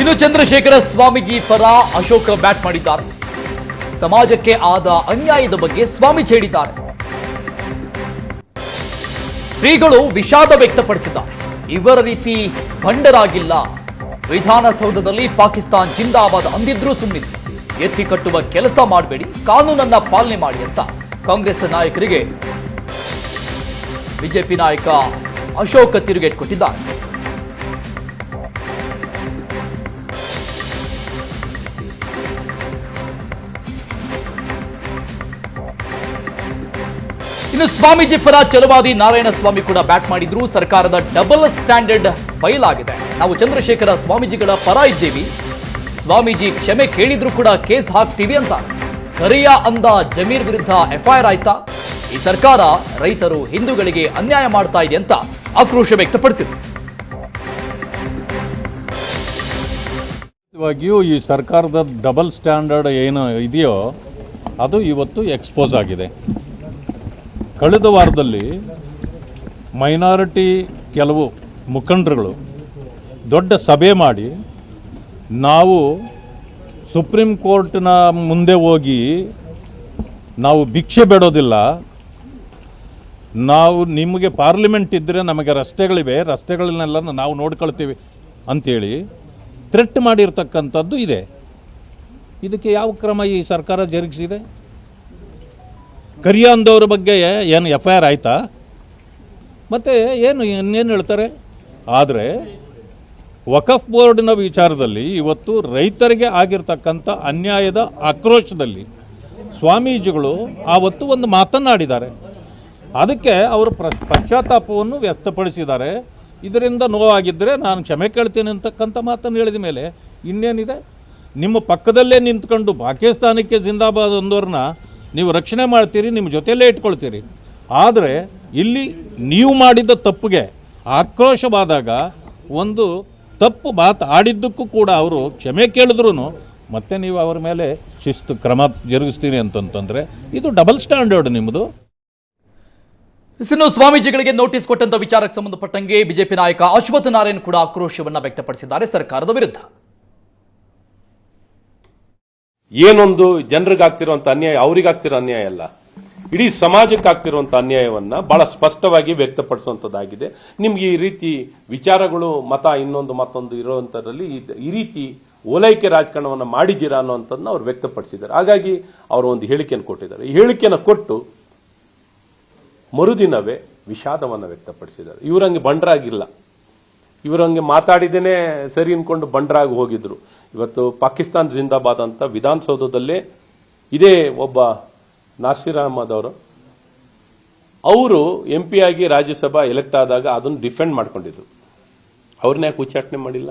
ಇನ್ನು ಚಂದ್ರಶೇಖರ ಸ್ವಾಮೀಜಿ ಪರ ಅಶೋಕ ಬ್ಯಾಟ್ ಮಾಡಿದ್ದಾರೆ. ಸಮಾಜಕ್ಕೆ ಆದ ಅನ್ಯಾಯದ ಬಗ್ಗೆ ಸ್ವಾಮೀಜಿ ಹೇಳಿದ್ದಾರೆ. ಶ್ರೀಗಳು ವಿಷಾದ ವ್ಯಕ್ತಪಡಿಸಿದ ಇವರ ರೀತಿ ಭಂಡರಾಗಿಲ್ಲ. ವಿಧಾನಸೌಧದಲ್ಲಿ ಪಾಕಿಸ್ತಾನ್ ಜಿಂದಾಬಾದ್ ಅಂದಿದ್ರೂ ಸುಮ್ಮನಿದ್ರು ಎತ್ತಿ ಕಟ್ಟುವ ಕೆಲಸ ಮಾಡಬೇಡಿ, ಕಾನೂನನ್ನ ಪಾಲನೆ ಮಾಡಿ ಅಂತ ಕಾಂಗ್ರೆಸ್ ನಾಯಕರಿಗೆ ಬಿಜೆಪಿ ನಾಯಕ ಅಶೋಕ ತಿರುಗೇಟ್ ಕೊಟ್ಟಿದ್ದಾರೆ. ಇನ್ನು ಸ್ವಾಮೀಜಿ ಪರ ಚಲವಾದಿ ನಾರಾಯಣ ಸ್ವಾಮಿ ಕೂಡ ಬ್ಯಾಟ್ ಮಾಡಿದ್ರು. ಸರ್ಕಾರದ ಡಬಲ್ ಸ್ಟ್ಯಾಂಡರ್ಡ್ ಬಯಲಾಗಿದೆ. ನಾವು ಚಂದ್ರಶೇಖರ ಸ್ವಾಮೀಜಿಗಳ ಪರ ಇದ್ದೀವಿ. ಸ್ವಾಮೀಜಿ ಕ್ಷಮೆ ಕೇಳಿದ್ರು ಕೂಡ ಕೇಸ್ ಹಾಕ್ತೀವಿ ಅಂತ. ಕರಿಯ ಅಂದ ಜಮೀರ್ ವಿರುದ್ಧ ಎಫ್ಐಆರ್ ಆಯ್ತಾ? ಈ ಸರ್ಕಾರ ರೈತರು ಹಿಂದೂಗಳಿಗೆ ಅನ್ಯಾಯ ಮಾಡ್ತಾ ಇದೆ ಅಂತ ಆಕ್ರೋಶ ವ್ಯಕ್ತಪಡಿಸಿದರು. ಈ ಸರ್ಕಾರದ ಡಬಲ್ ಸ್ಟ್ಯಾಂಡರ್ಡ್ ಏನು ಇದೆಯೋ ಅದು ಇವತ್ತು ಎಕ್ಸ್ಪೋಸ್ ಆಗಿದೆ. ಕಳೆದ ವಾರದಲ್ಲಿ ಮೈನಾರಿಟಿ ಕೆಲವು ಮುಖಂಡರುಗಳು ದೊಡ್ಡ ಸಭೆ ಮಾಡಿ ನಾವು ಸುಪ್ರೀಂ ಕೋರ್ಟ್ನ ಮುಂದೆ ಹೋಗಿ ನಾವು ಭಿಕ್ಷೆ ಬೇಡೋದಿಲ್ಲ. ನಾವು ನಿಮಗೆ ಪಾರ್ಲಿಮೆಂಟ್ ಇದ್ದರೆ ನಮಗೆ ರಸ್ತೆಗಳಿವೆ, ರಸ್ತೆಗಳನ್ನೆಲ್ಲ ನಾವು ನೋಡ್ಕೊಳ್ತೀವಿ ಅಂಥೇಳಿ ಥ್ರೆಟ್ ಮಾಡಿರ್ತಕ್ಕಂಥದ್ದು ಇದೆ. ಇದಕ್ಕೆ ಯಾವ ಕ್ರಮ ಈ ಸರ್ಕಾರ ಜರುಗಿಸಿದೆ? ಕರಿಯಾಂದವ್ರ ಬಗ್ಗೆ ಏನು ಎಫ್ ಐ ಆರ್ ಆಯಿತಾ? ಮತ್ತು ಏನು ಇನ್ನೇನು ಹೇಳ್ತಾರೆ? ಆದರೆ ವಕಫ್ ಬೋರ್ಡಿನ ವಿಚಾರದಲ್ಲಿ ಇವತ್ತು ರೈತರಿಗೆ ಆಗಿರ್ತಕ್ಕಂಥ ಅನ್ಯಾಯದ ಆಕ್ರೋಶದಲ್ಲಿ ಸ್ವಾಮೀಜಿಗಳು ಆವತ್ತು ಒಂದು ಮಾತನ್ನಾಡಿದ್ದಾರೆ. ಅದಕ್ಕೆ ಅವರು ಪಶ್ಚಾತ್ತಾಪವನ್ನು ವ್ಯಕ್ತಪಡಿಸಿದ್ದಾರೆ. ಇದರಿಂದ ನೋವಾಗಿದ್ದರೆ ನಾನು ಕ್ಷಮೆ ಕೇಳ್ತೀನಿ ಅಂತಕ್ಕಂಥ ಮಾತನ್ನು ಹೇಳಿದ ಮೇಲೆ ಇನ್ನೇನಿದೆ? ನಿಮ್ಮ ಪಕ್ಕದಲ್ಲೇ ನಿಂತ್ಕೊಂಡು ಪಾಕಿಸ್ತಾನಕ್ಕೆ ಜಿಂದಾಬಾದ್ ಅಂದವ್ರನ್ನ ನೀವು ರಕ್ಷಣೆ ಮಾಡ್ತೀರಿ, ನಿಮ್ಮ ಜೊತೆಯಲ್ಲೇ ಇಟ್ಕೊಳ್ತೀರಿ. ಆದರೆ ಇಲ್ಲಿ ನೀವು ಮಾಡಿದ ತಪ್ಪಿಗೆ ಆಕ್ರೋಶವಾದಾಗ ಒಂದು ತಪ್ಪು ಮಾತು ಆಡಿದ್ದಕ್ಕೂ ಕೂಡ ಅವರು ಕ್ಷಮೆ ಕೇಳಿದ್ರು ಮತ್ತೆ ನೀವು ಅವರ ಮೇಲೆ ಶಿಸ್ತು ಕ್ರಮ ಜರುಗಿಸ್ತೀರಿ ಅಂತಂತಂದರೆ ಇದು ಡಬಲ್ ಸ್ಟ್ಯಾಂಡರ್ಡ್ ನಿಮ್ಮದು ಇನ್ನು ಸ್ವಾಮೀಜಿಗಳಿಗೆ ನೋಟಿಸ್ ಕೊಟ್ಟಂತ ವಿಚಾರಕ್ಕೆ ಸಂಬಂಧಪಟ್ಟಂಗೆ ಬಿಜೆಪಿ ನಾಯಕ ಅಶ್ವಥ್ ನಾರಾಯಣ್ ಕೂಡ ಆಕ್ರೋಶವನ್ನು ವ್ಯಕ್ತಪಡಿಸಿದ್ದಾರೆ ಸರ್ಕಾರದ ವಿರುದ್ಧ. ಏನೊಂದು ಜನರಿಗಾಗ್ತಿರುವಂತ ಅನ್ಯಾಯ ಅವರಿಗಾಗ್ತಿರೋ ಅನ್ಯಾಯ ಅಲ್ಲ. ಇಡೀ ಸಮಾಜಕ್ಕೆ ಅನ್ಯಾಯವನ್ನ ಬಹಳ ಸ್ಪಷ್ಟವಾಗಿ ವ್ಯಕ್ತಪಡಿಸುವಂತದ್ದಾಗಿದೆ. ನಿಮ್ಗೆ ಈ ರೀತಿ ವಿಚಾರಗಳು, ಮತ ಇನ್ನೊಂದು ಮತ್ತೊಂದು ಇರುವಂತದ್ರಲ್ಲಿ ಈ ರೀತಿ ಓಲೈಕೆ ರಾಜಕಾರಣವನ್ನು ಮಾಡಿದ್ದೀರಾ ಅನ್ನೋಂಥದ್ದನ್ನ ಅವ್ರು ವ್ಯಕ್ತಪಡಿಸಿದ್ದಾರೆ. ಹಾಗಾಗಿ ಅವರು ಒಂದು ಹೇಳಿಕೆಯನ್ನು ಕೊಟ್ಟಿದ್ದಾರೆ. ಈ ಹೇಳಿಕೆಯನ್ನು ಕೊಟ್ಟು ಮರುದಿನವೇ ವಿಷಾದವನ್ನು ವ್ಯಕ್ತಪಡಿಸಿದ್ದಾರೆ. ಇವರಂಗೆ ಬಂಡರಾಗಿಲ್ಲ. ಇವರಂಗೆ ಮಾತಾಡಿದೇನೆ ಸರಿ ಅನ್ಕೊಂಡು ಬಂಡ್ರಾಗಿ ಹೋಗಿದ್ರು. ಇವತ್ತು ಪಾಕಿಸ್ತಾನ್ ಜಿಂದಾಬಾದ್ ಅಂತ ವಿಧಾನಸೌಧದಲ್ಲಿ ಇದೇ ಒಬ್ಬ ನಾಸಿರ್ ಅಹಮದ್ ಅವರು. ಅವರು ಎಂ ಪಿ ಆಗಿ ರಾಜ್ಯಸಭಾ ಎಲೆಕ್ಟ್ ಆದಾಗ ಅದನ್ನು ಡಿಫೆಂಡ್ ಮಾಡ್ಕೊಂಡಿದ್ರು. ಅವ್ರನ್ನ ಯಾಕೆ ಉಚ್ಚಾಟನೆ ಮಾಡಿಲ್ಲ?